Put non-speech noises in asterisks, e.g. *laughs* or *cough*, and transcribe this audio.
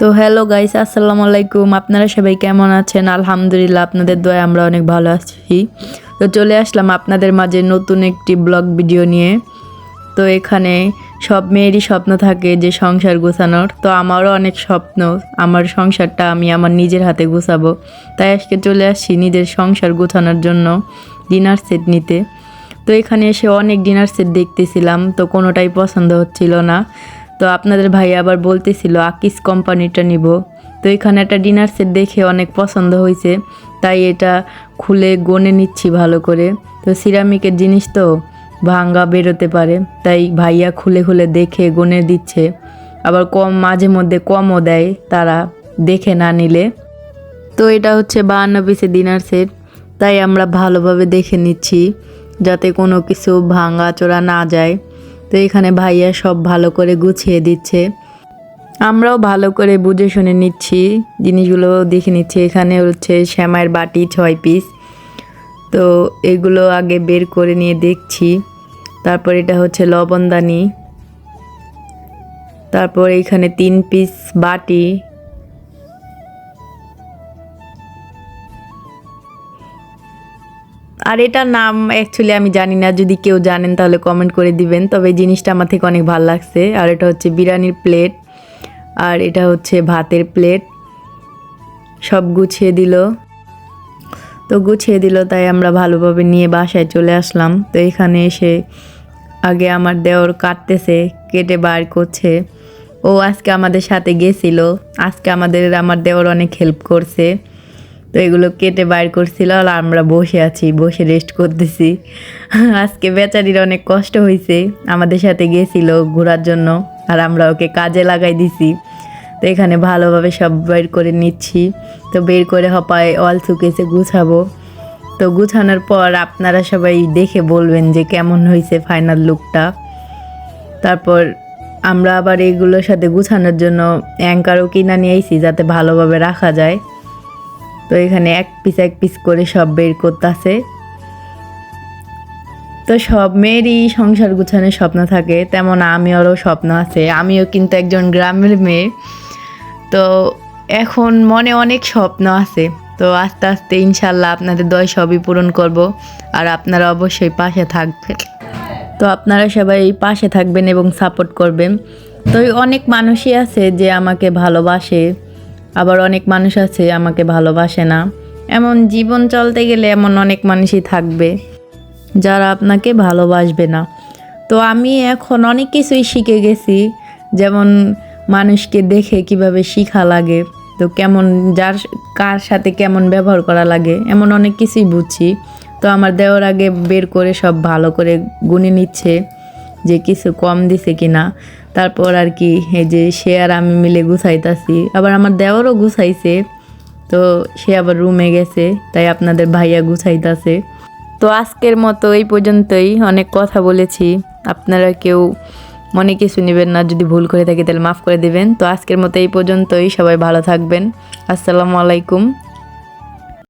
তো hello guys আসসালামু আলাইকুম। আপনারা সবাই কেমন আছেন? আলহামদুলিল্লাহ, আপনাদের দয়া আমরা অনেক ভালো আছি। তো চলে আসলাম আপনাদের মাঝে নতুন একটি ব্লগ ভিডিও নিয়ে। তো এখানে সব মেয়েরই স্বপ্ন থাকে যে সংসার গোছানোর। তো আমারও অনেক স্বপ্ন, আমার সংসারটা আমি আমার নিজের হাতে গোছাবো। তাই আজকে চলে আসছি নিজের সংসার গোছানোর জন্য ডিনার সেট নিতে। তো এখানে এসে অনেক ডিনার সেট দেখতেছিলাম, তো কোনোটাই পছন্দ হচ্ছিল না। তো আপনাদের ভাই আবার বলতেছিল, আকিস কোম্পানিটা নিব। তো এখানে একটা ডিনার সেট দেখে অনেক পছন্দ হয়েছে, তাই এটা খুলে গনে নিচ্ছি ভালো করে। তো সিরামিকের জিনিস তো ভাঙ্গা বেরোতে পারে, তাই ভাইয়া খুলে খুলে দেখে গনে দিচ্ছে। আবার কম, মাঝে মধ্যে কমও দেয় তারা দেখে না নিলে। তো এটা হচ্ছে বাহান্ন পিসের ডিনার সেট, তাই আমরা ভালোভাবে দেখে নিচ্ছি, যাতে কোনো কিছু ভাঙা চোরা না যায়। তো এখানে ভাইয়া সব ভালো করে গুছিয়ে দিচ্ছে। আমরাও ভালো করে বুঝে শুনে নিচ্ছি, জিনিসগুলো দেখে নিচ্ছি। এখানে হচ্ছে শ্যামায়ের বাটি ছয় পিস তো এগুলো আগে বের করে নিয়ে দেখছি। তারপর এটা হচ্ছে লবণদানি। তারপর এখানে তিন পিস বাটি। আর এটার নাম অ্যাকচুয়ালি আমি জানি না, যদি কেউ জানেন তাহলে কমেন্ট করে দিবেন। তবে জিনিসটা আমার থেকে অনেক ভালো লাগছে। আর এটা হচ্ছে বিরিয়ানির প্লেট আর এটা হচ্ছে ভাতের প্লেট সব গুছিয়ে দিল। তো গুছিয়ে দিল, তাই আমরা ভালোভাবে নিয়ে বাসায় চলে আসলাম। তো এখানে এসে আগে আমার দেওর কাটতেছে, কেটে বার করছে। ও আজকে আমাদের সাথে গেছিল। আজকে আমাদের, আমার দেওর অনেক হেল্প করছে। তো এগুলো কেটে বাইর করছিল আর আমরা বসে আছি, বসে রেস্ট করতেছি। *laughs* আজকে বেচারির অনেক কষ্ট হয়েছে আমাদের সাথে গেছিল ঘোরার জন্য আর আমরা ওকে কাজে লাগাই দিছি। তো এখানে ভালোভাবে সব বের করে নিচ্ছি। তো বের করে হপায় অল শুকেছে, গুছাবো। তো গুছানোর পর আপনারা সবাই দেখে বলবেন যে কেমন হয়েছে ফাইনাল লুকটা তারপর আমরা আবার এগুলোর সাথে গুছানোর জন্য অ্যাঙ্কারও কিনা নিয়ে আইছি যাতে ভালোভাবে রাখা যায়। তো এখানে এক পিস এক পিস করে সব বের করতেছে। তো সব মেয়েরই সংসার গুছানোর স্বপ্ন থাকে, তেমন আমিরও স্বপ্ন আছে। আমিও কিন্তু একজন গ্রামের মেয়ে। তো এখন মনে অনেক স্বপ্ন আছে। তো আস্তে আস্তে ইনশাল্লাহ আপনাদের দয় সবই পূরণ করব, আর আপনারা অবশ্যই পাশে থাকবেন। তো আপনারা সবাই পাশে থাকবেন এবং সাপোর্ট করবেন। তো অনেক মানুষই আছে যে আমাকে ভালোবাসে। আবার অনেক মানুষ আছে, আমাকে ভালোবাসে না। এমন জীবন চলতে গেলে এমন অনেক মানুষই থাকবে, যারা আপনাকে ভালোবাসবে না। তো আমি এখন অনেক কিছুই শিখে গেছি, যেমন মানুষকে দেখে কীভাবে শিখা লাগে, তো কেমন যার কার সাথে কেমন ব্যবহার করা লাগে, এমন অনেক কিছুই বুঝছি। তো আমার দেওয়ার আগে বের করে সব ভালো করে গুনে নিচ্ছে। যে কিছু কম দিছে কিনা। তারপর আর কি, এই যে সে আর আমি মিলে গুছাইতাছি। আবার আমার দেওয়ারও গুছাইছে। তো সে আবার রুমে গেছে, তাই আপনাদের ভাইয়া গুছাইতাছে। তো আজকের মতো এই পর্যন্তই, অনেক কথা বলেছি। আপনারা কেউ মনে কিছু নেবেন না, যদি ভুল করে থাকি তাহলে মাফ করে দেবেন। তো আজকের মতো এই পর্যন্তই, সবাই ভালো থাকবেন। আসসালামু আলাইকুম।